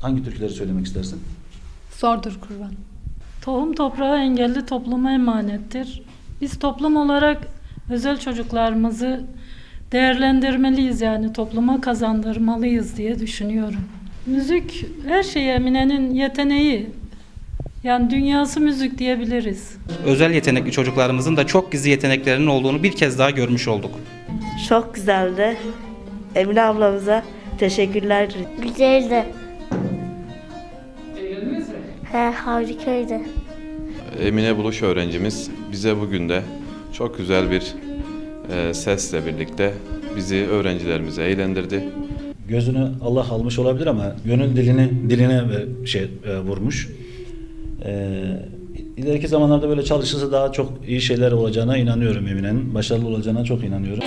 Hangi türküleri söylemek istersin? Zordur kurban. Tohum toprağı engelli topluma emanettir. Biz toplum olarak özel çocuklarımızı değerlendirmeliyiz yani topluma kazandırmalıyız diye düşünüyorum. Müzik her şeye Emine'nin yeteneği. Yani dünyası müzik diyebiliriz. Özel yetenekli çocuklarımızın da çok gizli yeteneklerinin olduğunu bir kez daha görmüş olduk. Çok güzeldi. Emine ablamıza teşekkürler. Güzeldi. He, harikaydı. Emine Buluş öğrencimiz bize bugün de çok güzel bir e, sesle birlikte bizi öğrencilerimizi eğlendirdi. Gözünü Allah almış olabilir ama gönül dilini diline ve şey e, vurmuş. E, ileriki zamanlarda böyle çalışırsa daha çok iyi şeyler olacağına inanıyorum Emine'nin. Başarılı olacağına çok inanıyorum.